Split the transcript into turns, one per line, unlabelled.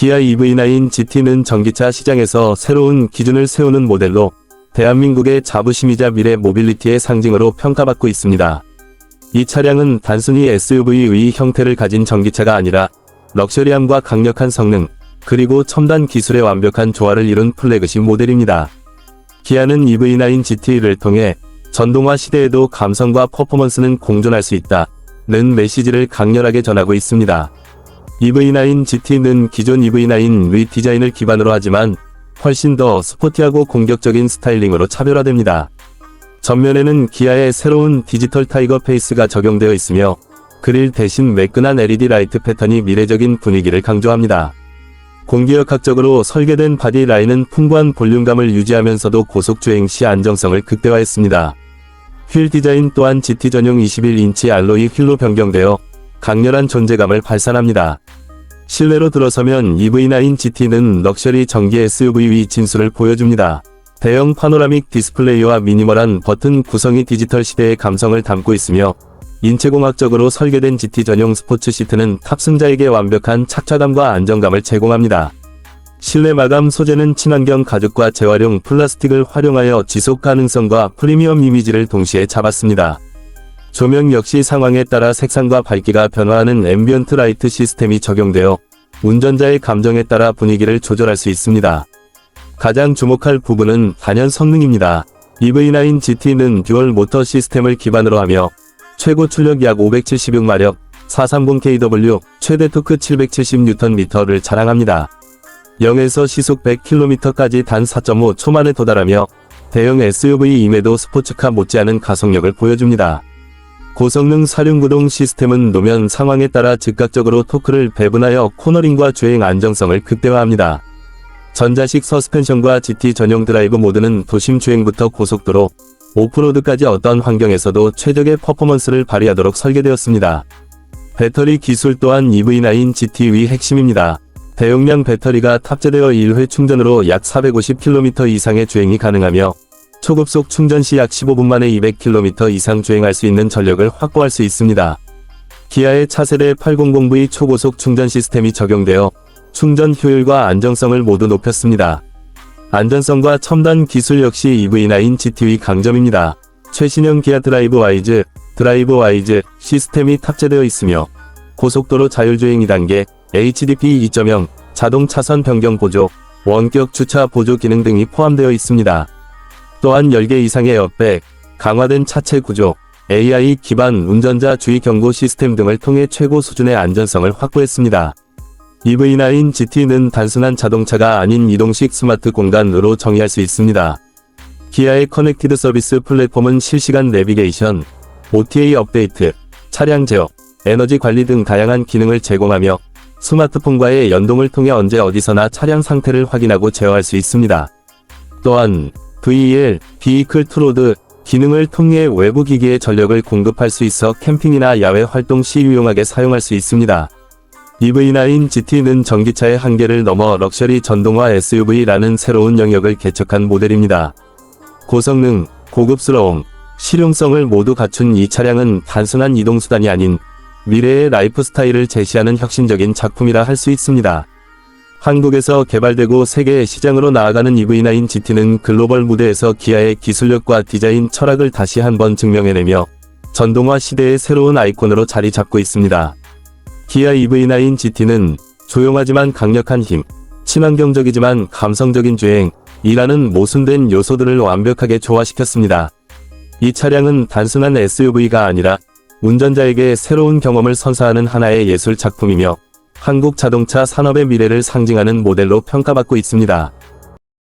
기아 EV9 GT는 전기차 시장에서 새로운 기준을 세우는 모델로 대한민국의 자부심이자 미래 모빌리티의 상징으로 평가받고 있습니다. 이 차량은 단순히 SUV의 형태를 가진 전기차가 아니라 럭셔리함과 강력한 성능, 그리고 첨단 기술의 완벽한 조화를 이룬 플래그십 모델입니다. 기아는 EV9 GT를 통해 전동화 시대에도 감성과 퍼포먼스는 공존할 수 있다 는 메시지를 강렬하게 전하고 있습니다. EV9 GT는 기존 EV9의 디자인을 기반으로 하지만 훨씬 더 스포티하고 공격적인 스타일링으로 차별화됩니다. 전면에는 기아의 새로운 디지털 타이거 페이스가 적용되어 있으며 그릴 대신 매끈한 LED 라이트 패턴이 미래적인 분위기를 강조합니다. 공기역학적으로 설계된 바디 라인은 풍부한 볼륨감을 유지하면서도 고속 주행 시 안정성을 극대화했습니다. 휠 디자인 또한 GT 전용 21인치 알로이 휠로 변경되어 강렬한 존재감을 발산합니다. 실내로 들어서면 EV9 GT는 럭셔리 전기 SUV의 진수를 보여줍니다. 대형 파노라믹 디스플레이와 미니멀한 버튼 구성이 디지털 시대의 감성을 담고 있으며 인체공학적으로 설계된 GT 전용 스포츠 시트는 탑승자에게 완벽한 착좌감과 안정감을 제공합니다. 실내 마감 소재는 친환경 가죽과 재활용 플라스틱을 활용하여 지속 가능성과 프리미엄 이미지를 동시에 잡았습니다. 조명 역시 상황에 따라 색상과 밝기가 변화하는 앰비언트 라이트 시스템이 적용되어 운전자의 감정에 따라 분위기를 조절할 수 있습니다. 가장 주목할 부분은 단연 성능입니다. EV9 GT는 듀얼 모터 시스템을 기반으로 하며 최고 출력 약 576마력, 430kW, 최대 토크 770Nm를 자랑합니다. 0에서 시속 100km까지 단 4.5초 만에 도달하며 대형 SUV임에도 스포츠카 못지않은 가속력을 보여줍니다. 고성능 사륜구동 시스템은 노면 상황에 따라 즉각적으로 토크를 배분하여 코너링과 주행 안정성을 극대화합니다. 전자식 서스펜션과 GT 전용 드라이브 모드는 도심 주행부터 고속도로, 오프로드까지 어떤 환경에서도 최적의 퍼포먼스를 발휘하도록 설계되었습니다. 배터리 기술 또한 EV9 GT의 핵심입니다. 대용량 배터리가 탑재되어 1회 충전으로 약 450km 이상의 주행이 가능하며 초급속 충전 시 약 15분 만에 200km 이상 주행할 수 있는 전력을 확보할 수 있습니다. 기아의 차세대 800V 초고속 충전 시스템이 적용되어 충전 효율과 안정성을 모두 높였습니다. 안전성과 첨단 기술 역시 EV9 GT의 강점입니다. 최신형 기아 드라이브 와이즈, 드라이브 와이즈 시스템이 탑재되어 있으며 고속도로 자율주행 2단계, HDP 2.0, 자동 차선 변경 보조, 원격 주차 보조 기능 등이 포함되어 있습니다. 또한 10개 이상의 에어백, 강화된 차체 구조, AI 기반 운전자 주의 경고 시스템 등을 통해 최고 수준의 안전성을 확보했습니다. EV9 GT는 단순한 자동차가 아닌 이동식 스마트 공간으로 정의할 수 있습니다. 기아의 커넥티드 서비스 플랫폼은 실시간 내비게이션, OTA 업데이트, 차량 제어, 에너지 관리 등 다양한 기능을 제공하며 스마트폰과의 연동을 통해 언제 어디서나 차량 상태를 확인하고 제어할 수 있습니다. 또한 VL, 비이클 트로드 기능을 통해 외부 기기에 전력을 공급할 수 있어 캠핑이나 야외 활동 시 유용하게 사용할 수 있습니다. EV9 GT는 전기차의 한계를 넘어 럭셔리 전동화 SUV라는 새로운 영역을 개척한 모델입니다. 고성능, 고급스러움, 실용성을 모두 갖춘 이 차량은 단순한 이동수단이 아닌 미래의 라이프 스타일을 제시하는 혁신적인 작품이라 할 수 있습니다. 한국에서 개발되고 세계 시장으로 나아가는 EV9 GT는 글로벌 무대에서 기아의 기술력과 디자인 철학을 다시 한번 증명해내며 전동화 시대의 새로운 아이콘으로 자리 잡고 있습니다. 기아 EV9 GT는 조용하지만 강력한 힘, 친환경적이지만 감성적인 주행, 이라는 모순된 요소들을 완벽하게 조화시켰습니다. 이 차량은 단순한 SUV가 아니라 운전자에게 새로운 경험을 선사하는 하나의 예술 작품이며 한국 자동차 산업의 미래를 상징하는 모델로 평가받고 있습니다.